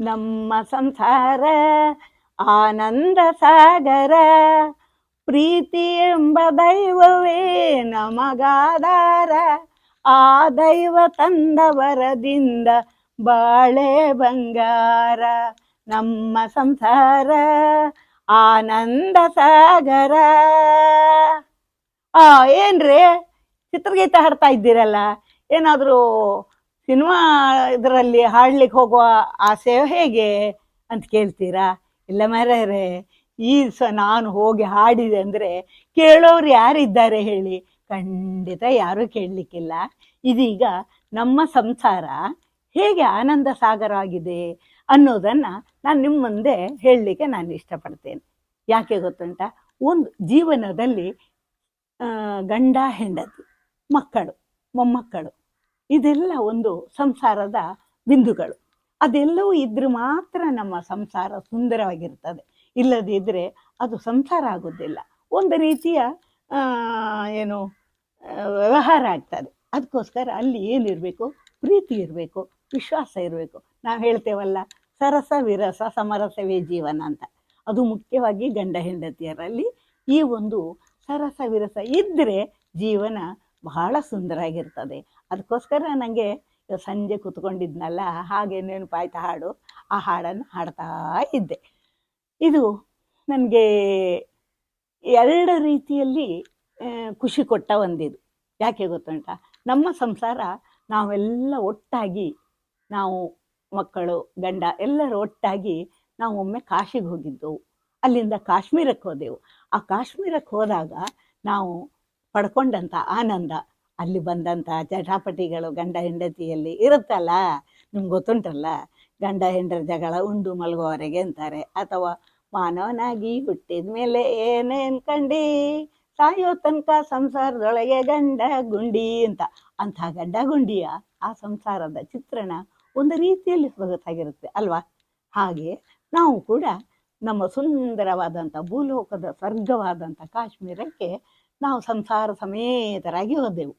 ನಮ್ಮ ಸಂಸಾರ, ಆನಂದ ಸಾಗರ, ಪ್ರೀತಿ ಎಂಬ ದೈವವೇ ನಮಗಾದಾರ ಆ ದೈವ ತಂದ ವರದಿಂದ ಬಾಳೆ ಬಂಗಾರ. ನಮ್ಮ ಸಂಸಾರ, ಆನಂದ ಸಾಗರ. ಆ ಏನ್ರಿ ಚಿತ್ರಗೀತೆ ಹಾಡ್ತಾ ಇದ್ದೀರಲ್ಲ, ಏನಾದರೂ ಸಿನಿಮಾ ಇದರಲ್ಲಿ ಹಾಡ್ಲಿಕ್ಕೆ ಹೋಗುವ ಆಸೆ ಹೇಗೆ ಅಂತ ಕೇಳ್ತೀರಾ? ಇಲ್ಲ ಮಾರ್ಯಾರೆ ಈ ಸ ನಾನು ಹೋಗಿ ಹಾಡಿದೆ ಅಂದರೆ ಕೇಳೋರು ಯಾರಿದ್ದಾರೆ ಹೇಳಿ? ಖಂಡಿತ ಯಾರೂ ಕೇಳಲಿಕ್ಕಿಲ್ಲ. ಇದೀಗ ನಮ್ಮ ಸಂಸಾರ ಹೇಗೆ ಆನಂದ ಸಾಗರ ಆಗಿದೆ ಅನ್ನೋದನ್ನು ನಾನು ನಿಮ್ಮ ಮುಂದೆ ಹೇಳಲಿಕ್ಕೆ ನಾನು ಇಷ್ಟಪಡ್ತೇನೆ. ಯಾಕೆ ಗೊತ್ತುಂಟ? ಒಂದು ಜೀವನದಲ್ಲಿ ಗಂಡ ಹೆಂಡತಿ, ಮಕ್ಕಳು, ಮೊಮ್ಮಕ್ಕಳು. ಇದೆಲ್ಲ ಒಂದು ಸಂಸಾರದ ಬಿಂದುಗಳು. ಅದೆಲ್ಲವೂ ಇದ್ರೆ ಮಾತ್ರ ನಮ್ಮ ಸಂಸಾರ ಸುಂದರವಾಗಿರ್ತದೆ. ಇಲ್ಲದಿದ್ದರೆ ಅದು ಸಂಸಾರ ಆಗೋದಿಲ್ಲ. ಒಂದು ರೀತಿಯ ಏನು ವ್ಯವಹಾರ ಆಗ್ತದೆ. ಅದಕ್ಕೋಸ್ಕರ ಅಲ್ಲಿ ಏನಿರಬೇಕು? ಪ್ರೀತಿ ಇರಬೇಕು, ವಿಶ್ವಾಸ ಇರಬೇಕು. ನಾವು ಹೇಳ್ತೇವಲ್ಲ, ಸರಸ, ವಿರಸ, ಸಮರಸವೇ ಜೀವನ ಅಂತ. ಅದು ಮುಖ್ಯವಾಗಿ ಗಂಡ ಹೆಂಡತಿಯರಲ್ಲಿ ಈ ಒಂದು ಸರಸ, ವಿರಸ ಇದ್ದರೆ ಜೀವನ ಬಹಳ ಸುಂದರ ಅದಕ್ಕೋಸ್ಕರ ನನಗೆ ಸಂಜೆ ಕೂತ್ಕೊಂಡಿದ್ನಲ್ಲ, ಹಾಗೆ ನೆನಪಾಯ್ತು ಹಾಡು. ಆ ಹಾಡನ್ನು ಹಾಡ್ತಾ ಇದ್ದೆ. ಇದು ನನಗೆ ಎರಡು ರೀತಿಯಲ್ಲಿ ಖುಷಿ ಕೊಟ್ಟ ಒಂದಿದು. ಯಾಕೆ ಗೊತ್ತುಂಟ? ನಮ್ಮ ಸಂಸಾರ ನಾವೆಲ್ಲ ಒಟ್ಟಾಗಿ, ನಾವು ಮಕ್ಕಳು, ಗಂಡ, ಎಲ್ಲರೂ ಒಟ್ಟಾಗಿ ನಾವು ಒಮ್ಮೆ ಕಾಶಿಗೆ ಹೋಗಿದ್ದೆವು. ಅಲ್ಲಿಂದ ಕಾಶ್ಮೀರಕ್ಕೆ ಹೋದೆವು. ಆ ಕಾಶ್ಮೀರಕ್ಕೆ ಹೋದಾಗ ನಾವು ಪಡ್ಕೊಂಡಂಥ ಆನಂದ ಅಲ್ಲಿ ಬಂದಂಥ ಚಟಾಪಟಿಗಳು ಗಂಡ ಹೆಂಡತಿಯಲ್ಲಿ ಇರುತ್ತಲ್ಲ? ನಿಮ್ಗೆ ಗೊತ್ತುಂಟಲ್ಲ? ಗಂಡ ಹೆಂಡರ ಜಗಳ ಉಂಡು ಮಲಗುವವರೆಗೆ ಅಂತಾರೆ. ಅಥವಾ ಮಾನವನಾಗಿ ಹುಟ್ಟಿದ ಮೇಲೆ ಏನೇನ್ ಕಂಡಿ ಸಾಯೋ ತನಕ ಸಂಸಾರದೊಳಗೆ ಗಂಡ ಗುಂಡಿ ಅಂತ. ಅಂಥ ಗಂಡ ಗುಂಡಿಯ ಆ ಸಂಸಾರದ ಚಿತ್ರಣ ಒಂದು ರೀತಿಯಲ್ಲಿ ಸೊಗಸಾಗಿರುತ್ತೆ ಅಲ್ವಾ? ಹಾಗೆ ನಾವು ಕೂಡ ನಮ್ಮ ಸುಂದರವಾದಂಥ ಭೂಲೋಕದ ಸ್ವರ್ಗವಾದಂಥ ಕಾಶ್ಮೀರಕ್ಕೆ ನಾವು ಸಂಸಾರ ಸಮೇತರಾಗಿ ಹೋದೆವು.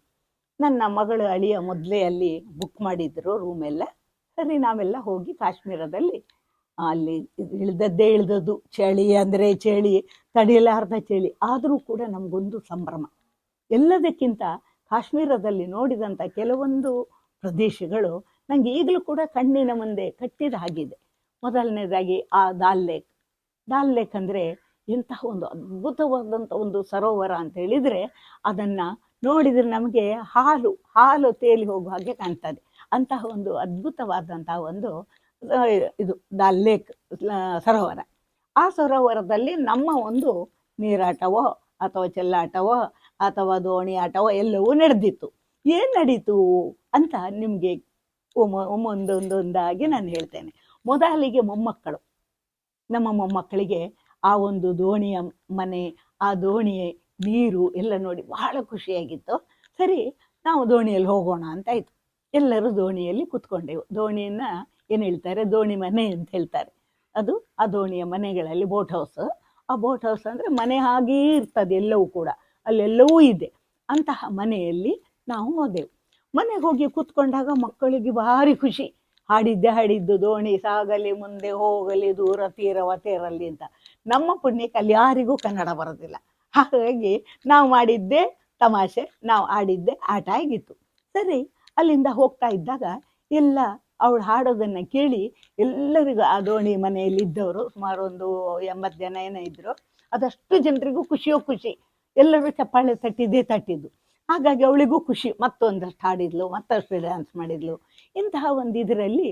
ನನ್ನ ಮಗಳು ಅಳಿಯ ಮೊದಲೇ ಅಲ್ಲಿ ಬುಕ್ ಮಾಡಿದ್ರು ರೂಮ್ ಎಲ್ಲ. ಸರಿ, ನಾವೆಲ್ಲ ಹೋಗಿ ಕಾಶ್ಮೀರದಲ್ಲಿ ಅಲ್ಲಿ ಇಳಿದದ್ದೇ ಇಳಿದದ್ದು. ಚಳಿ ಅಂದರೆ ಚಳಿ, ತಡೆಯಲಾರ್ದ ಚಳಿ. ಆದರೂ ಕೂಡ ನಮಗೊಂದು ಸಂಭ್ರಮ. ಎಲ್ಲದಕ್ಕಿಂತ ಕಾಶ್ಮೀರದಲ್ಲಿ ನೋಡಿದಂಥ ಕೆಲವೊಂದು ಪ್ರದೇಶಗಳು ನನಗೆ ಈಗಲೂ ಕೂಡ ಕಣ್ಣಿನ ಮುಂದೆ ಕಟ್ಟಿದ ಹಾಗಿದೆ. ಮೊದಲನೇದಾಗಿ ಆ ದಾಲ್ ಲೇಕ್ ದಾಲ್ ಲೇಕ್ ಅಂದರೆ ಎಂತಹ ಒಂದು ಅದ್ಭುತವಾದಂಥ ಒಂದು ಸರೋವರ ಅಂತ ಹೇಳಿದರೆ ಅದನ್ನು ನೋಡಿದರೆ ನಮಗೆ ಹಾಲು ಹಾಲು ತೇಲಿ ಹೋಗುವ ಹಾಗೆ ಕಾಣ್ತದೆ. ಅಂತಹ ಒಂದು ಅದ್ಭುತವಾದಂತಹ ಒಂದು ಇದು ದಾಲ್ ಲೇಕ್ ಸರೋವರ. ಆ ಸರೋವರದಲ್ಲಿ ನಮ್ಮ ಒಂದು ನೀರಾಟವೋ, ಅಥವಾ ಚೆಲ್ಲಾಟವೋ, ಅಥವಾ ದೋಣಿ ಆಟವೋ ಎಲ್ಲವೂ ನಡೆದಿತ್ತು. ಏನು ನಡೀತು ಅಂತ ನಿಮಗೆ ಒಮ್ಮ ಒಮ್ಮೊಂದೊಂದೊಂದಾಗಿ ನಾನು ಹೇಳ್ತೇನೆ. ಮೊದಲಿಗೆ ಮೊಮ್ಮಕ್ಕಳು. ನಮ್ಮ ಮೊಮ್ಮಕ್ಕಳಿಗೆ ಆ ಒಂದು ದೋಣಿಯ ಮನೆ, ಆ ದೋಣಿಯ ನೀರು ಎಲ್ಲ ನೋಡಿ ಬಹಳ ಖುಷಿಯಾಗಿತ್ತು. ಸರಿ, ನಾವು ದೋಣಿಯಲ್ಲಿ ಹೋಗೋಣ ಅಂತ ಆಯಿತು. ಎಲ್ಲರೂ ದೋಣಿಯಲ್ಲಿ ಕೂತ್ಕೊಂಡೆವು. ದೋಣಿಯನ್ನು ಏನು ಹೇಳ್ತಾರೆ? ದೋಣಿ ಮನೆ ಅಂತ ಹೇಳ್ತಾರೆ. ಅದು ಆ ದೋಣಿಯ ಮನೆಗಳಲ್ಲಿ ಬೋಟ್ ಹೌಸ್ ಆ ಬೋಟ್ ಹೌಸ್ ಅಂದರೆ ಮನೆ ಹಾಗೇ ಇರ್ತದೆ, ಎಲ್ಲವೂ ಕೂಡ. ಅಲ್ಲೆಲ್ಲವೂ ಇದೆ. ಅಂತಹ ಮನೆಯಲ್ಲಿ ನಾವು ಹೋದೆವು. ಮನೆಗೆ ಹೋಗಿ ಕೂತ್ಕೊಂಡಾಗ ಮಕ್ಕಳಿಗೆ ಭಾರಿ ಖುಷಿ. ಹಾಡಿದ್ದೆ ಹಾಡಿದ್ದು, ದೋಣಿ ಸಾಗಲಿ, ಮುಂದೆ ಹೋಗಲಿ, ದೂರ ತೀರವ ತೇರಲಿ ಅಂತ. ನಮ್ಮ ಪುಣ್ಯಕ್ಕೆ ಅಲ್ಲಿ ಯಾರಿಗೂ ಕನ್ನಡ ಬರೋದಿಲ್ಲ. ಹಾಗಾಗಿ ನಾವು ಮಾಡಿದ್ದೆ ತಮಾಷೆ, ನಾವು ಆಡಿದ್ದೆ ಆಟ ಆಗಿತ್ತು. ಸರಿ, ಅಲ್ಲಿಂದ ಹೋಗ್ತಾ ಇದ್ದಾಗ ಎಲ್ಲ ಅವಳು ಹಾಡೋದನ್ನು ಕೇಳಿ ಎಲ್ಲರಿಗೂ ಆ ದೋಣಿ ಮನೆಯಲ್ಲಿ ಇದ್ದವರು ಸುಮಾರು ಒಂದು ಎಂಬತ್ತು ಜನ ಏನೋ ಇದ್ದರು ಅದಷ್ಟು ಜನರಿಗೂ ಖುಷಿಯೋ ಖುಷಿ. ಎಲ್ಲರೂ ಚಪ್ಪಾಳೆ ತಟ್ಟಿದ್ದೇ ತಟ್ಟಿದ್ದು. ಹಾಗಾಗಿ ಅವಳಿಗೂ ಖುಷಿ, ಮತ್ತೊಂದಷ್ಟು ಹಾಡಿದ್ಲು, ಮತ್ತಷ್ಟು ಡ್ಯಾನ್ಸ್ ಮಾಡಿದ್ಲು. ಇಂತಹ ಒಂದು ಇದರಲ್ಲಿ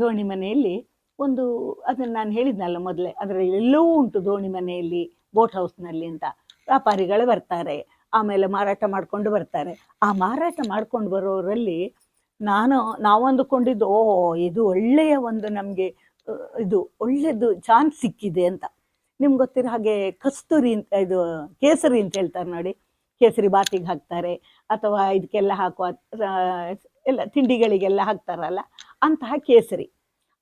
ದೋಣಿ ಮನೆಯಲ್ಲಿ ಒಂದು, ಅದನ್ನು ನಾನು ಹೇಳಿದ್ನಲ್ಲ ಮೊದಲೇ, ಅದರಲ್ಲಿ ಎಲ್ಲವೂ ಉಂಟು ದೋಣಿ ಮನೆಯಲ್ಲಿ ಬೋಟ್ ಹೌಸ್ನಲ್ಲಿ ಅಂತ. ವ್ಯಾಪಾರಿಗಳು ಬರ್ತಾರೆ. ಆಮೇಲೆ ಮಾರಾಟ ಮಾಡಿಕೊಂಡು ಬರ್ತಾರೆ. ಆ ಮಾರಾಟ ಮಾಡ್ಕೊಂಡು ಬರೋರಲ್ಲಿ ನಾನು ನಾವು ಅಂದುಕೊಂಡಿದ್ದು ಓ ಇದು ಒಳ್ಳೆಯ ಒಂದು ನಮಗೆ ಇದು ಒಳ್ಳೆಯದು ಚಾನ್ಸ್ ಸಿಕ್ಕಿದೆ ಅಂತ. ನಿಮ್ಗೆ ಗೊತ್ತಿರೋ ಹಾಗೆ ಕಸ್ತೂರಿ ಅಂತ, ಇದು ಕೇಸರಿ ಅಂತ ಹೇಳ್ತಾರೆ ನೋಡಿ. ಕೇಸರಿ ಬಾತಿಗೆ ಹಾಕ್ತಾರೆ. ಅಥವಾ ಇದಕ್ಕೆಲ್ಲ ಹಾಕುವ ಎಲ್ಲ ತಿಂಡಿಗಳಿಗೆಲ್ಲ ಹಾಕ್ತಾರಲ್ಲ, ಅಂತಹ ಕೇಸರಿ.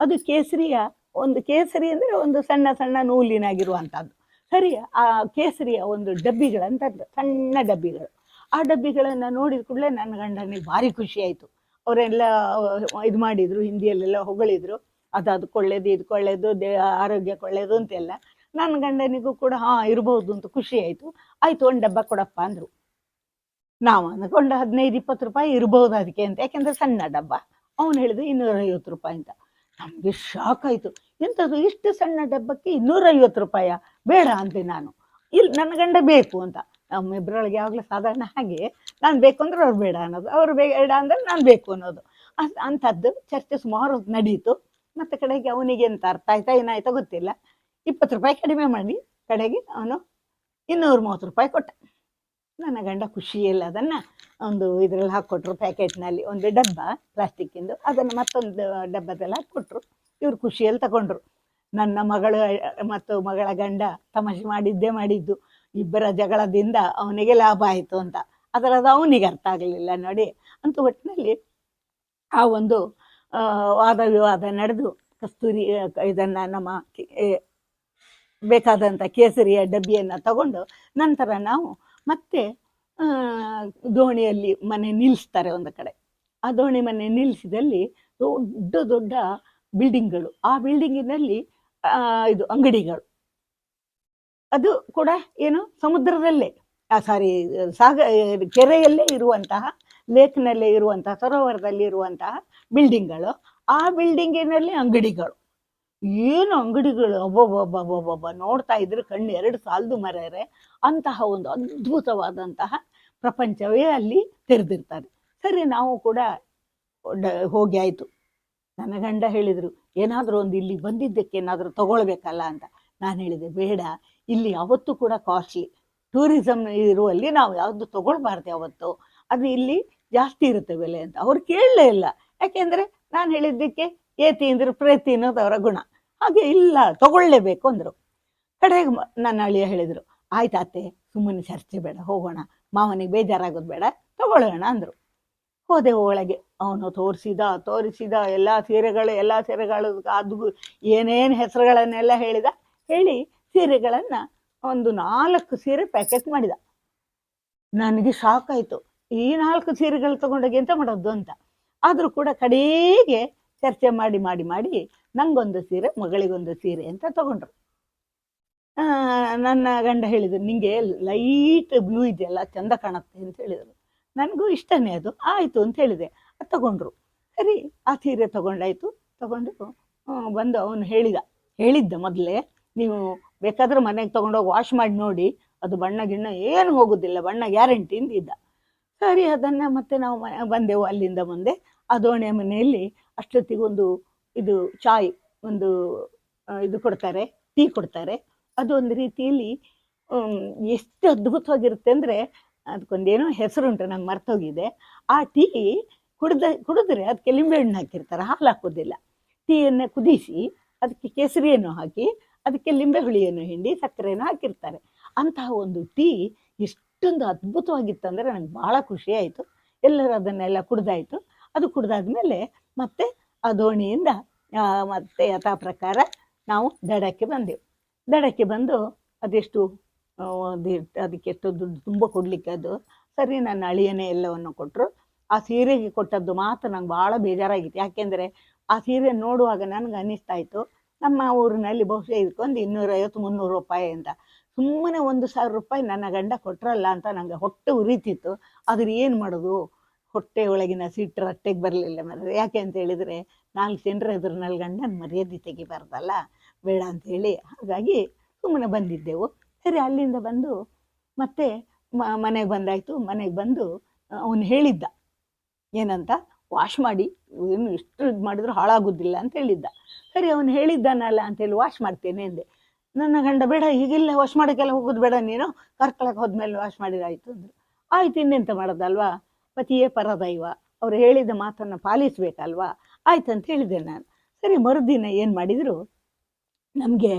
ಅದು ಕೇಸರಿಯ ಒಂದು, ಕೇಸರಿ ಅಂದರೆ ಒಂದು ಸಣ್ಣ ಸಣ್ಣ ನೂಲಿನಾಗಿರುವಂಥದ್ದು. ಸರಿ ಆ ಕೇಸರಿಯ ಒಂದು ಡಬ್ಬಿಗಳಂತ ಸಣ್ಣ ಡಬ್ಬಿಗಳು. ಆ ಡಬ್ಬಿಗಳನ್ನು ನೋಡಿದ ಕೂಡಲೇ ನನ್ನ ಗಂಡನಿಗೆ ಭಾರಿ ಖುಷಿ ಆಯಿತು. ಅವರೆಲ್ಲ ಇದು ಮಾಡಿದರು, ಹಿಂದಿಯಲ್ಲೆಲ್ಲ ಹೊಗಳಿದ್ರು. ಅದು ಅದಕ್ಕೆ ಒಳ್ಳೇದು ಇದಕ್ಕೆ ಒಳ್ಳೇದು ದೇ, ಆರೋಗ್ಯ ಒಳ್ಳೇದು ಅಂತೆಲ್ಲ. ನನ್ನ ಗಂಡನಿಗೂ ಕೂಡ, ಹಾಂ, ಇರ್ಬೋದು ಅಂತ ಖುಷಿ ಆಯಿತು. ಆಯಿತು, ಒಂದು ಡಬ್ಬ ಕೊಡಪ್ಪ ಅಂದರು. ನಾವು ಅಂದ್ಕೊಂಡು ಹದಿನೈದು, ಇಪ್ಪತ್ತು ರೂಪಾಯಿ ಇರ್ಬೋದು ಅದಕ್ಕೆ ಅಂತ. ಯಾಕೆಂದ್ರೆ ಸಣ್ಣ ಡಬ್ಬ. ಅವನು ಹೇಳಿದ ಇನ್ನೂರೈವತ್ತು ರೂಪಾಯಿ ಅಂತ. ನಮಗೆ ಶಾಕ್ ಆಯಿತು. ಎಂಥದ್ದು ಇಷ್ಟು ಸಣ್ಣ ಡಬ್ಬಕ್ಕೆ ಇನ್ನೂರೈವತ್ತು ರೂಪಾಯ? ಬೇಡ ಅಂದೆ ನಾನು. ಇಲ್ಲಿ ನನ್ನ ಗಂಡ ಬೇಕು ಅಂತ. ನಮ್ಮಿಬ್ಬರೊಳಗೆ ಯಾವಾಗಲೂ ಸಾಧಾರಣ ಹಾಗೆ ನಾನು ಬೇಕು ಅಂದ್ರೆ ಅವ್ರು ಬೇಡ ಅನ್ನೋದು, ಅವ್ರು ಬೇಡ ಅಂದ್ರೆ ನಾನು ಬೇಕು ಅನ್ನೋದು. ಅಂತ ಅಂಥದ್ದು ಚರ್ಚೆ ಸುಮಾರು ನಡೀತು. ಮತ್ತು ಕಡೆಗೆ ಅವನಿಗೆ ಎಂತ ಅರ್ಥ ಆಯ್ತಾ ಏನಾಯ್ತಾ ಗೊತ್ತಿಲ್ಲ. ಇಪ್ಪತ್ತು ರೂಪಾಯಿ ಕಡಿಮೆ ಮಾಡಿ ಕಡೆಗೆ ಅವನು ಇನ್ನೂರ ಮೂವತ್ತು ರೂಪಾಯಿ ಕೊಟ್ಟ. ನನ್ನ ಗಂಡ ಖುಷಿಯಲ್ಲಿ ಅದನ್ನು ಒಂದು ಇದರಲ್ಲಿ ಹಾಕ್ಕೊಟ್ರು ಪ್ಯಾಕೆಟ್ನಲ್ಲಿ. ಒಂದು ಡಬ್ಬ ಪ್ಲಾಸ್ಟಿಕ್ಕಿಂದು ಅದನ್ನು ಮತ್ತೊಂದು ಡಬ್ಬದಲ್ಲಿ ಹಾಕ್ಕೊಟ್ರು ಇವ್ರು ಖುಷಿಯಲ್ಲಿ ತಗೊಂಡ್ರು. ನನ್ನ ಮಗಳು, ಮತ್ತು ಮಗಳ ಗಂಡ ತಮಾಷೆ ಮಾಡಿದ್ದೇ ಮಾಡಿದ್ದು. ಇಬ್ಬರ ಜಗಳದಿಂದ ಅವನಿಗೆ ಲಾಭ ಆಯಿತು ಅಂತ. ಅದರದ್ದು ಅವನಿಗೆ ಅರ್ಥ ಆಗಲಿಲ್ಲ ನೋಡಿ. ಅಂತ ಒಟ್ಟಿನಲ್ಲಿ ಆ ಒಂದು ವಾದ ವಿವಾದ ನಡೆದು ಕಸ್ತೂರಿ, ಇದನ್ನು ನಮ್ಮ ಬೇಕಾದಂಥ ಕೇಸರಿಯ ಡಬ್ಬಿಯನ್ನು ತಗೊಂಡು ನಂತರ ನಾವು ಮತ್ತೆ ದೋಣಿಯಲ್ಲಿ ಮನೆ ನಿಲ್ಲಿಸ್ತಾರೆ ಒಂದು ಕಡೆ. ಆ ದೋಣಿ ಮನೆ ನಿಲ್ಲಿಸಿದಲ್ಲಿ ದೊಡ್ಡ ದೊಡ್ಡ ಬಿಲ್ಡಿಂಗ್ಗಳು. ಆ ಬಿಲ್ಡಿಂಗಿನಲ್ಲಿ ಇದು ಅಂಗಡಿಗಳು. ಅದು ಕೂಡ ಏನು ಸಮುದ್ರದಲ್ಲೇ. ಸಾರಿ, ಸಾಗ ಕೆರೆಯಲ್ಲೇ ಇರುವಂತಹ, ಲೇಕ್ನಲ್ಲೇ ಇರುವಂತಹ, ಸರೋವರದಲ್ಲಿ ಇರುವಂತಹ ಬಿಲ್ಡಿಂಗ್ಗಳು. ಆ ಬಿಲ್ಡಿಂಗಿನಲ್ಲಿ ಅಂಗಡಿಗಳು. ಏನು ಅಂಗಡಿಗಳು ಒಬ್ಬೊಬ್ಬೊಬ್ಬೊಬ್ಬೊಬ್ಬ ನೋಡ್ತಾ ಇದ್ರೆ ಕಣ್ಣು ಎರಡು ಸಾಲದು ಮರೆಯರೆ. ಅಂತಹ ಒಂದು ಅದ್ಭುತವಾದಂತಹ ಪ್ರಪಂಚವೇ ಅಲ್ಲಿ ತೆರೆದಿರ್ತಾರೆ. ಸರಿ, ನಾವು ಕೂಡ ಹೋಗಿ ಆಯಿತು. ನನ್ನ ಗಂಡ ಹೇಳಿದರು, ಏನಾದರೂ ಒಂದು ಇಲ್ಲಿ ಬಂದಿದ್ದಕ್ಕೆ ಏನಾದರೂ ತಗೊಳ್ಬೇಕಲ್ಲ ಅಂತ. ನಾನು ಹೇಳಿದೆ, ಬೇಡ, ಇಲ್ಲಿ ಯಾವತ್ತೂ ಕೂಡ ಕಾಸ್ಟ್ಲಿ ಟೂರಿಸಮ್ ಇರುವಲ್ಲಿ ನಾವು ಯಾವುದು ತಗೊಳ್ಬಾರ್ದು ಯಾವತ್ತು. ಅದು ಇಲ್ಲಿ ಜಾಸ್ತಿ ಇರುತ್ತೆ ಬೆಲೆ ಅಂತ. ಅವ್ರು ಕೇಳಲೇ ಇಲ್ಲ. ಯಾಕೆಂದರೆ ನಾನು ಹೇಳಿದ್ದಕ್ಕೆ ಏತಿ ಅಂದ್ರೆ ಪ್ರೇತಿ ಅನ್ನೋದು ಅವರ ಗುಣ. ಹಾಗೆ ಇಲ್ಲ, ತಗೊಳ್ಳೇಬೇಕು ಅಂದರು. ಕಡೆಗೆ ನನ್ನ ಅಳಿಯ ಹೇಳಿದರು ಆಯ್ತಾತೆ ಸುಮ್ಮನೆ ಚರ್ಚೆ ಬೇಡ, ಹೋಗೋಣ. ಮಾವನಿಗೆ ಬೇಜಾರಾಗೋದು ಬೇಡ, ತಗೊಳ್ಳೋಣ ಅಂದರು. ಹೋದೆ ಒಳಗೆ ಅವನು ತೋರಿಸಿದ ತೋರಿಸಿದ ಎಲ್ಲ ಸೀರೆಗಳು ಎಲ್ಲ ಸೀರೆಗಳು ಅದು ಏನೇನು ಹೆಸರುಗಳನ್ನೆಲ್ಲ ಹೇಳಿದ? ಹೇಳಿ ಸೀರೆಗಳನ್ನು ಒಂದು ನಾಲ್ಕು ಸೀರೆ ಪ್ಯಾಕೆಟ್ ಮಾಡಿದ. ನನಗೆ ಶಾಕ್ ಆಯಿತು. ಈ ನಾಲ್ಕು ಸೀರೆಗಳು ತಗೊಂಡೋಗಿ ಎಂತ ಮಾಡೋದು ಅಂತ. ಆದರೂ ಕೂಡ ಕಡೆಗೆ ಚರ್ಚೆ ಮಾಡಿ ಮಾಡಿ ಮಾಡಿ ನಂಗೊಂದು ಸೀರೆ, ಮಗಳಿಗೊಂದು ಸೀರೆ ಅಂತ ತಗೊಂಡ್ರು. ನನ್ನ ಗಂಡ ಹೇಳಿದ್ರು, ನಿಂಗೆ ಲೈಟ್ ಬ್ಲೂ ಇದೆಯಲ್ಲ, ಚಂದ ಕಾಣುತ್ತೆ ಅಂತ ಹೇಳಿದರು. ನನಗೂ ಇಷ್ಟನೇ ಅದು. ಆಯಿತು ಅಂತ ಹೇಳಿದೆ. ಅದು ತಗೊಂಡ್ರು. ಸರಿ, ಆ ಸೀರೆ ತಗೊಂಡಾಯ್ತು. ತಗೊಂಡು ಬಂದು ಅವನು ಹೇಳಿದ. ಹೇಳಿದ್ದ ಮೊದಲೇ, ನೀವು ಬೇಕಾದ್ರೆ ಮನೆಗೆ ತೊಗೊಂಡೋಗಿ ವಾಶ್ ಮಾಡಿ ನೋಡಿ. ಅದು ಬಣ್ಣ ಗಿಣ್ಣ ಏನು ಹೋಗೋದಿಲ್ಲ, ಬಣ್ಣ ಗ್ಯಾರಂಟಿ ಇದ್ದ. ಸರಿ, ಅದನ್ನು ಮತ್ತೆ ನಾವು ಮನೆ ಬಂದೆವು ಅಲ್ಲಿಂದ ಮುಂದೆ. ಆ ದೋಣಿಯ ಮನೆಯಲ್ಲಿ ಅಷ್ಟೊತ್ತಿಗೊಂದು ಇದು ಚಾಯ್, ಒಂದು ಇದು ಕೊಡ್ತಾರೆ, ಟೀ ಕೊಡ್ತಾರೆ. ಅದು ಒಂದು ರೀತಿಯಲ್ಲಿ ಎಷ್ಟು ಅದ್ಭುತವಾಗಿರುತ್ತೆ ಅಂದರೆ ಅದಕ್ಕೊಂದೇನೋ ಹೆಸರುಂಟು ನಂಗೆ ಮರ್ತೋಗಿದೆ. ಆ ಟೀ ಕುಡ್ದ, ಕುಡಿದ್ರೆ ಅದಕ್ಕೆ ಲಿಂಬೆಹಣ್ಣು ಹಾಕಿರ್ತಾರೆ, ಹಾಲು ಹಾಕೋದಿಲ್ಲ. ಟೀಯನ್ನು ಕುದಿಸಿ ಅದಕ್ಕೆ ಕೇಸರಿಯನ್ನು ಹಾಕಿ, ಅದಕ್ಕೆ ಲಿಂಬೆ ಹುಳಿಯನ್ನು ಹಿಂಡಿ ಸಕ್ಕರೆಯನ್ನು ಹಾಕಿರ್ತಾರೆ. ಅಂತಹ ಒಂದು ಟೀ ಎಷ್ಟೊಂದು ಅದ್ಭುತವಾಗಿತ್ತು ಅಂದರೆ ನನಗೆ ಭಾಳ ಖುಷಿ ಆಯಿತು ಎಲ್ಲರೂ ಅದನ್ನೆಲ್ಲ ಕುಡ್ದಾಯಿತು. ಅದು ಕುಡ್ದಾದ್ಮೇಲೆ ಮತ್ತೆ ಆ ದೋಣಿಯಿಂದ ಮತ್ತೆ ಯಥಾ ಪ್ರಕಾರ ನಾವು ದಡಕ್ಕೆ ಬಂದೆವು. ದಡಕ್ಕೆ ಬಂದು ಅದೆಷ್ಟು ಅದು- ಅದಕ್ಕೆ ಎಷ್ಟು ದುಡ್ಡು ತುಂಬ ಕೊಡಲಿಕ್ಕೆ ಅದು. ಸರಿ, ನನ್ನ ಅಳಿಯನೇ ಎಲ್ಲವನ್ನು ಕೊಟ್ಟರು ಆ ಸೀರೆಗೆ ಕೊಟ್ಟದ್ದು ಮಾತ್ರ ನಂಗೆ ಭಾಳ ಬೇಜಾರಾಗಿತ್ತು. ಯಾಕೆಂದರೆ ಆ ಸೀರೆ ನೋಡುವಾಗ ನನಗೆ ಅನ್ನಿಸ್ತಾ ಇತ್ತು. ನಮ್ಮ ಊರಿನಲ್ಲಿ ಬಹುಶಃ ಇದಕ್ಕೊಂದು ಇನ್ನೂರೈವತ್ತು, ಮುನ್ನೂರು ರೂಪಾಯಿ ಅಂತ. ಸುಮ್ಮನೆ ಒಂದು ಸಾವಿರ ರೂಪಾಯಿ ನನ್ನ ಗಂಡ ಕೊಟ್ಟರಲ್ಲ ಅಂತ ನನಗೆ ಹೊಟ್ಟೆ ಉರಿತಿತ್ತು. ಆದ್ರೆ ಏನು ಮಾಡೋದು? ಹೊಟ್ಟೆ ಒಳಗಿನ ಸಿಟ್ಟು ರಟ್ಟೆಗೆ ಬರಲಿಲ್ಲ ಮರ ಯಾಕೆ ಅಂತ ಹೇಳಿದರೆ ನಾಲ್ಕು ಜನರ ಎದುರಿನಲ್ಲಿ ಗಂಡನ ಮರ್ಯಾದೆ ತೆಗಿಬಾರ್ದಲ್ಲ. ಬೇಡ ಅಂತೇಳಿ ಹಾಗಾಗಿ ಸುಮ್ಮನೆ ಬಂದಿದ್ದೆವು. ಸರಿ, ಅಲ್ಲಿಂದ ಬಂದು ಮತ್ತೆ ಮನೆಗೆ ಬಂದಾಯಿತು. ಮನೆಗೆ ಬಂದು ಅವನು ಹೇಳಿದ್ದ, ಏನಂತ, ವಾಶ್ ಮಾಡಿ, ಏನು ಎಷ್ಟು ಇದು ಮಾಡಿದ್ರು ಹಾಳಾಗೋದಿಲ್ಲ ಅಂತ ಹೇಳಿದ್ದ. ಸರಿ, ಅವನು ಹೇಳಿದ್ದಾನಲ್ಲ ಅಂತೇಳಿ ವಾಶ್ ಮಾಡ್ತೇನೆ ಅಂದೆ. ನನ್ನ ಗಂಡ, ಬೇಡ ಈಗಿಲ್ಲ ವಾಶ್ ಮಾಡೋಕ್ಕೆಲ್ಲ ಹೋಗೋದು ಬೇಡ ನೀನು ಕರ್ಕೊಳಕ್ಕೆ ಹೋದ್ಮೇಲೆ ವಾಶ್ ಮಾಡಿದಾಯ್ತು ಅಂದರು. ಆಯ್ತು, ಇನ್ನೆಂತ ಮಾಡೋದಲ್ವಾ? ಪತಿಯೇ ಪರದೈವ, ಅವ್ರು ಹೇಳಿದ ಮಾತನ್ನು ಪಾಲಿಸಬೇಕಲ್ವಾ? ಆಯ್ತು ಅಂತ ಹೇಳಿದೆ ನಾನು. ಸರಿ, ಮರುದಿನ ಏನು ಮಾಡಿದರು, ನಮಗೆ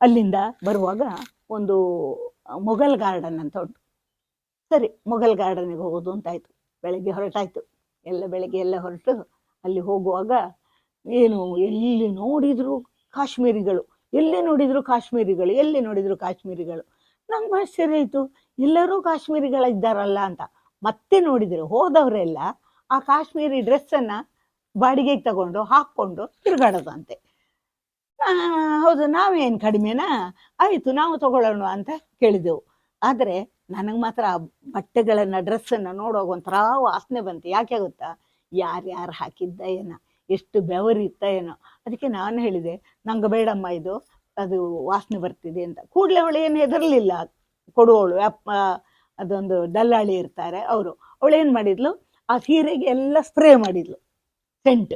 ಅಲ್ಲಿಂದ ಬರುವಾಗ ಒಂದು ಮೊಘಲ್ ಗಾರ್ಡನ್ ಅಂತ ಉಂಟು. ಸರಿ, ಮೊಘಲ್ ಗಾರ್ಡನಿಗೆ ಹೋಗೋದು ಅಂತಾಯಿತು ಬೆಳಗ್ಗೆ ಹೊರಟಾಯ್ತು. ಎಲ್ಲ ಬೆಳಗ್ಗೆ ಎಲ್ಲ ಹೊರಟು ಅಲ್ಲಿ ಹೋಗುವಾಗ ಏನು, ಎಲ್ಲಿ ನೋಡಿದ್ರು ಕಾಶ್ಮೀರಿಗಳು, ಎಲ್ಲಿ ನೋಡಿದ್ರು ಕಾಶ್ಮೀರಿಗಳು, ಎಲ್ಲಿ ನೋಡಿದ್ರು ಕಾಶ್ಮೀರಿಗಳು. ನಂಗೆ ಆಶ್ಚರ್ಯ ಆಯಿತು. ಎಲ್ಲರೂ ಕಾಶ್ಮೀರಿಗಳಿದ್ದಾರಲ್ಲ ಅಂತ. ಮತ್ತೆ ನೋಡಿದರೆ ಹೋದವರೆಲ್ಲ ಆ ಕಾಶ್ಮೀರಿ ಡ್ರೆಸ್ಸನ್ನು ಬಾಡಿಗೆಗೆ ತಗೊಂಡು ಹಾಕ್ಕೊಂಡು ತಿರುಗಾಡೋದಂತೆ ಹೌದು, ನಾವೇನು ಕಡಿಮೆನಾ? ಆಯಿತು, ನಾವು ತಗೊಳ್ಳೋಣ ಅಂತ ಕೇಳಿದೆವು. ಆದರೆ ನನಗೆ ಮಾತ್ರ ಆ ಬಟ್ಟೆಗಳನ್ನು, ಡ್ರೆಸ್ಸನ್ನು ನೋಡುವಾಗ ಒಂಥರ ವಾಸನೆ ಬಂತು. ಯಾಕೆ ಗೊತ್ತಾ? ಯಾರ್ಯಾರು ಹಾಕಿದ್ದ ಏನೋ, ಎಷ್ಟು ಬೆವರಿತ್ತ ಏನೋ. ಅದಕ್ಕೆ ನಾನು ಹೇಳಿದೆ, ನಂಗೆ ಬೇಡಮ್ಮ ಇದು, ಅದು ವಾಸನೆ ಬರ್ತಿದೆ ಅಂತ. ಕೂಡಲೇ ಅವಳು ಏನು ಹೆದರಲಿಲ್ಲ. ಕೊಡುವವಳು, ಅಪ್ಪ, ಅದೊಂದು ದಲ್ಲಾಳಿ ಇರ್ತಾರೆ ಅವರು. ಅವಳು ಏನು ಮಾಡಿದ್ಲು? ಆ ಸೀರೆಗೆ ಎಲ್ಲ ಸ್ಪ್ರೇ ಮಾಡಿದ್ಲು, ಸೆಂಟ್.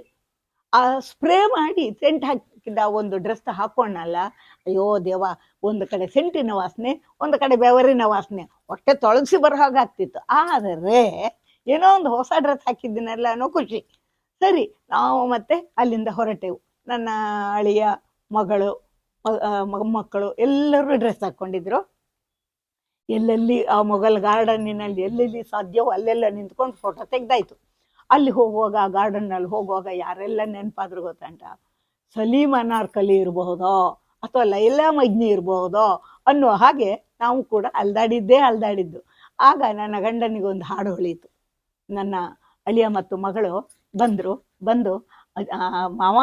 ಆ ಸ್ಪ್ರೇ ಮಾಡಿ, ಸೆಂಟ್ ಹಾಕಿದ ಒಂದು ಡ್ರೆಸ್ ಹಾಕೊಂಡಲ್ಲ, ಅಯ್ಯೋ ದೇವ ಒಂದು ಕಡೆ ಸೆಂಟಿನ ವಾಸನೆ, ಒಂದು ಕಡೆ ಬೆವರಿನ ವಾಸನೆ, ಹೊಟ್ಟೆ ತೊಳಗಿಸಿ ಬರೋ ಹಾಗಾಗ್ತಿತ್ತು ಆದರೆ ಏನೋ ಒಂದು ಹೊಸ ಡ್ರೆಸ್ ಹಾಕಿದ್ದೀನಲ್ಲ ಅನ್ನೋ ಖುಷಿ. ಸರಿ, ನಾವು ಮತ್ತೆ ಅಲ್ಲಿಂದ ಹೊರಟೆವು. ನನ್ನ ಅಳಿಯ ಮಗಳು ಮಕ್ಕಳು ಎಲ್ಲರೂ ಡ್ರೆಸ್ ಹಾಕ್ಕೊಂಡಿದ್ರು ಎಲ್ಲೆಲ್ಲಿ ಆ ಮೊಘಲ್ ಗಾರ್ಡನ್ನಿನಲ್ಲಿ ಎಲ್ಲೆಲ್ಲಿ ಸಾಧ್ಯವೋ ಅಲ್ಲೆಲ್ಲ ನಿಂತ್ಕೊಂಡು ಫೋಟೋ ತೆಗ್ದಾಯ್ತು. ಅಲ್ಲಿ ಹೋಗುವಾಗ, ಆ ಗಾರ್ಡನ್ನಲ್ಲಿ ಹೋಗುವಾಗ ಯಾರೆಲ್ಲ ನೆನಪಾದ್ರು ಗೊತ್ತಂಟ? ಸಲೀಮ್ ಅನಾರ್ಕಲಿ ಇರಬಹುದೋ ಅಥವಾ ಲೈಲಾ ಮಜ್ನಿ ಇರಬಹುದೋ ಅನ್ನೋ ಹಾಗೆ ನಾವು ಕೂಡ ಅಲ್ದಾಡಿದ್ದೇ ಅಲ್ದಾಡಿದ್ದು. ಆಗ ನನ್ನ ಗಂಡನಿಗೊಂದು ಹಾಡು ಹೊಳೀತು. ನನ್ನ ಅಳಿಯ ಮತ್ತು ಮಗಳು ಬಂದರು, ಬಂದು ಮಾವ,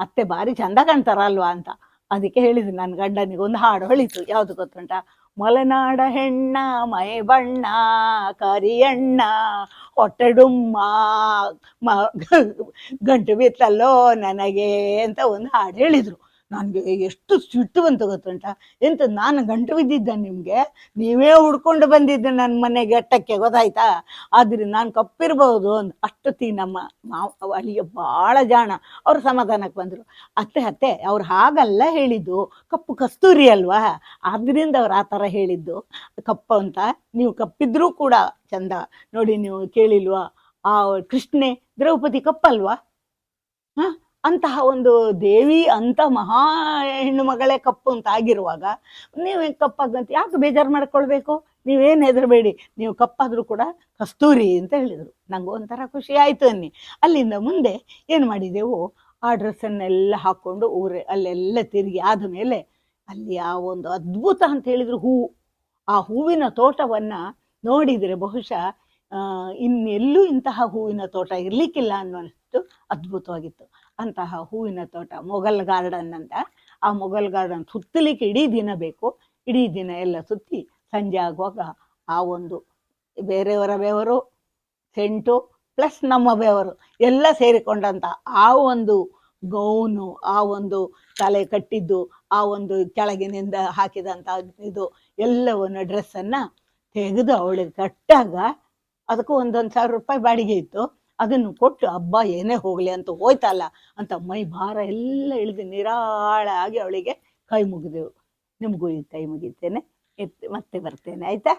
ಅತ್ತೆ ಭಾರಿ ಚಂದ ಕಾಣ್ತಾರಲ್ವಾ? ಅಂತ. ಅದಕ್ಕೆ ಹೇಳಿದ್ರು ನನ್ನ ಗಂಡನಿಗೊಂದು ಹಾಡು ಹೊಳೀತು. ಯಾವುದು ಗೊತ್ತುಂಟ? ಮಲೆನಾಡ ಹೆಣ್ಣ ಮೈ ಬಣ್ಣ ಕರಿಯಣ್ಣ ಹೊಟ್ಟೆಡುಮ್ಮ ಗಂಟು ಬಿತ್ತಲ್ಲೋ ನನಗೆ ಅಂತ ಒಂದು ಹಾಡು ಹೇಳಿದರು. ನನಗೆ ಎಷ್ಟು ಸಿಟ್ಟು ಬಂತು ಗೊತ್ತುಂಟ ಎಂತ ನಾನು ಗಂಟು ಬಿದ್ದಿದ್ದ ನಿಮಗೆ? ನೀವೇ ಹುಡ್ಕೊಂಡು ಬಂದಿದ್ದು ನನ್ನ ಮನೆಗೆ ಗಟ್ಟಕ್ಕೆ ಗೊತ್ತಾಯ್ತಾ? ಆದ್ರೆ ನಾನು ಕಪ್ಪಿರ್ಬೋದು ಅಂತ ಅಷ್ಟೊತ್ತಿ ನಮ್ಮ ಮಾವ ಅಲ್ಲಿಗೆ ಭಾಳ ಜಾಣ. ಅವ್ರ ಸಮಾಧಾನಕ್ಕೆ ಬಂದರು. ಅತ್ತೆ ಅತ್ತೆ, ಅವ್ರು ಹಾಗಲ್ಲ ಹೇಳಿದ್ದು. ಕಪ್ಪು ಕಸ್ತೂರಿ ಅಲ್ವಾ? ಆದ್ರಿಂದ ಅವ್ರು ಆ ಥರ ಹೇಳಿದ್ದು. ಕಪ್ಪು ಅಂತ. ನೀವು ಕಪ್ಪಿದ್ರೂ ಕೂಡ ಚಂದ. ನೋಡಿ ನೀವು ಕೇಳಿಲ್ವಾ? ಆ ಕೃಷ್ಣೆ ದ್ರೌಪದಿ ಕಪ್ಪಲ್ವಾ? ಹ? ಅಂತಹ ಒಂದು ದೇವಿ ಅಂತ ಮಹಾ ಹೆಣ್ಣು ಮಗಳೇ ಕಪ್ಪು ಅಂತ ಆಗಿರುವಾಗ ನೀವು ಕಪ್ಪಾಗಂತ ಯಾಕೆ ಬೇಜಾರು ಮಾಡ್ಕೊಳ್ಬೇಕು? ನೀವೇನು ಹೆದರಬೇಡಿ. ನೀವು ಕಪ್ಪಾದರೂ ಕೂಡ ಕಸ್ತೂರಿ ಅಂತ ಹೇಳಿದರು. ನನಗೂ ಒಂಥರ ಖುಷಿ ಆಯಿತು ಅನ್ನಿ. ಅಲ್ಲಿಂದ ಮುಂದೆ ಏನು ಮಾಡಿದೆವು? ಆ ಡ್ರೆಸ್ಸನ್ನೆಲ್ಲ ಹಾಕ್ಕೊಂಡು ಊರೇ ಅಲ್ಲೆಲ್ಲ ತಿರುಗಿ ಆದ ಮೇಲೆ ಅಲ್ಲಿ ಆ ಒಂದು ಅದ್ಭುತ ಅಂತ ಹೇಳಿದ್ರು ಹೂ. ಆ ಹೂವಿನ ತೋಟವನ್ನು ನೋಡಿದರೆ ಬಹುಶಃ ಇನ್ನೆಲ್ಲೂ ಇಂತಹ ಹೂವಿನ ತೋಟ ಇರಲಿಕ್ಕಿಲ್ಲ ಅನ್ನುವಷ್ಟು ಅದ್ಭುತವಾಗಿತ್ತು. ಅಂತಹ ಹೂವಿನ ತೋಟ, ಮೊಘಲ್ ಗಾರ್ಡನ್ ಅಂತ. ಆ ಮೊಘಲ್ ಗಾರ್ಡನ್ ಸುತ್ತಲಿಕ್ಕೆ ಇಡೀ ದಿನ ಬೇಕು. ಇಡೀ ದಿನ ಎಲ್ಲ ಸುತ್ತಿ ಸಂಜೆ ಆಗುವಾಗ ಆ ಒಂದು ಬೇರೆಯವರ ಬೇವರು, ಸೆಂಟು, ಪ್ಲಸ್ ನಮ್ಮ ಬೇವರು ಎಲ್ಲ ಸೇರಿಕೊಂಡಂತ ಆ ಒಂದು ಗೌನು, ಆ ಒಂದು ತಲೆ ಕಟ್ಟಿದ್ದು, ಆ ಒಂದು ಕೆಳಗಿನಿಂದ ಹಾಕಿದಂಥ ಇದು ಎಲ್ಲವನ್ನು ಡ್ರೆಸ್ಸನ್ನು ತೆಗೆದು ಅವಳಿಗೆ ಕಟ್ಟಾಗ ಅದಕ್ಕೂ ಒಂದೊಂದು ಸಾವಿರ ರೂಪಾಯಿ ಬಾಡಿಗೆ ಇತ್ತು. ಅದನ್ನು ಕೊಟ್ಟು ಹಬ್ಬ ಏನೇ ಹೋಗಲಿ ಅಂತ ಹೋಯ್ತಲ್ಲ ಅಂತ ಮೈ ಭಾರ ಎಲ್ಲ ಇಳಿದು ನಿರಾಳ ಆಗಿ ಅವಳಿಗೆ ಕೈ ಮುಗಿದೆವು ನಿಮಗೂ ಈ ಕೈ ಮುಗಿತೇನೆ ಮತ್ತೆ ಬರ್ತೇನೆ, ಆಯ್ತಾ?